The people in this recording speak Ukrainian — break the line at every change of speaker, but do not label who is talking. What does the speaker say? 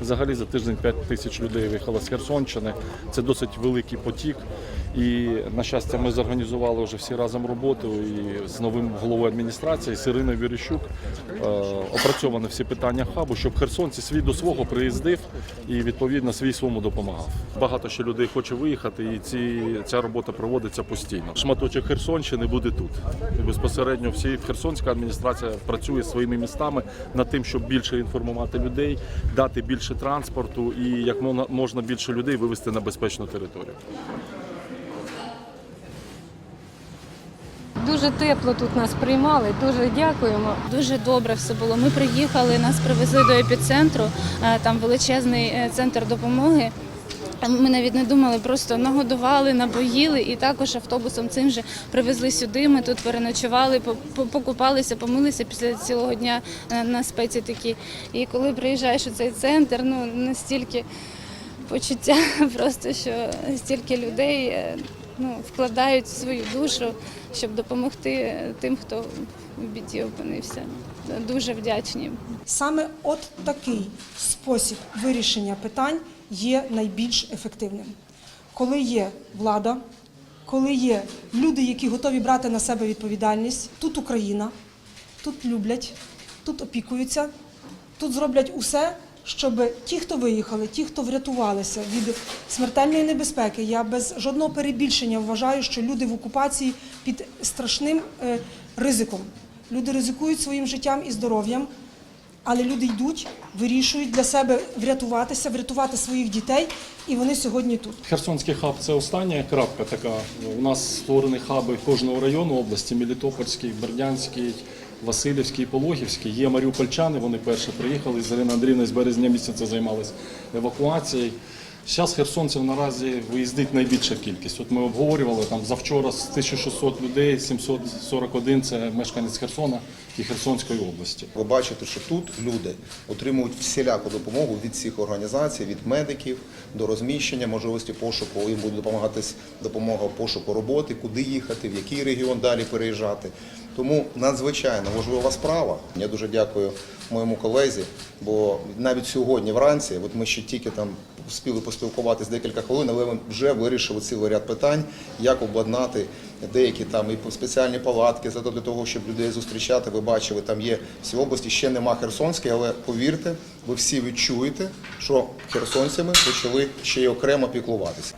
Взагалі за тиждень 5 тисяч людей виїхало з Херсонщини. Це досить великий потік. І на щастя, ми зорганізували вже всі разом роботу і з новим головою адміністрації з Іриною Вірищук е, опрацьовані всі питання хабу, щоб херсонці свій до свого приїздив і відповідно свій своєму допомагав. Багато ще людей хоче виїхати, і ці, ця робота проводиться постійно. Шматочок Херсонщини буде тут. І безпосередньо всі Херсонська адміністрація працює своїми містами над тим, щоб більше інформувати людей, дати більше транспорту і як мона- можна більше людей вивезти на безпечну територію.
Дуже тепло тут нас приймали, дуже дякуємо.
Дуже добре все було. Ми приїхали, нас привезли до епіцентру, е, там величезний е, центр допомоги. Ми навіть не думали, просто нагодували, набоїли і також автобусом цим же привезли сюди. Ми тут переночували, по- по- покупалися, помилися після цілого дня е, на спеці такі. І коли приїжджаєш у цей центр, ну настільки почуття, просто що стільки людей е, ну, вкладають свою душу, щоб допомогти тим, хто в біді опинився. Дуже вдячні.
Саме от такий спосіб вирішення питань є найбільш ефективним. Коли є влада, коли є люди, які готові брати на себе відповідальність, тут Україна, тут люблять, тут опікуються, тут зроблять усе, щоб ті, хто виїхали, ті, хто врятувалися від смертельної небезпеки, я без жодного перебільшення вважаю, що люди в окупації під страшним е, ризиком. Люди ризикують своїм життям і здоров'ям, але люди йдуть, вирішують для себе врятуватися, врятувати своїх дітей, і вони сьогодні тут.
Херсонський хаб це остання крапка така. У нас створені хаби кожного району області: Мелітопольський, Бердянський, Васильівський, Пологівський. Є маріупольчани, вони перші приїхали Ірина Андріївна з березня місяця займалась евакуацією. Зараз херсонців наразі виїздить найбільша кількість. От ми обговорювали там завчора з 1600 людей, 741 – це мешканець Херсона і Херсонської області.
Ви бачите, що тут люди отримують всіляку допомогу від всіх організацій, від медиків до розміщення, можливості пошуку. Їм буде допомагатись допомога пошуку роботи, куди їхати, в який регіон далі переїжджати. Тому надзвичайно важлива справа. Я дуже дякую моєму колезі, бо навіть сьогодні вранці, от ми ще тільки там встигли поспілкуватись декілька хвилин, але ми вже вирішили цілий ряд питань, як обладнати деякі там і спеціальні палатки зато для того, щоб людей зустрічати. Ви бачили, там є всі області, ще нема Херсонської, але повірте, ви всі відчуєте, що херсонцями почали ще й окремо піклуватися.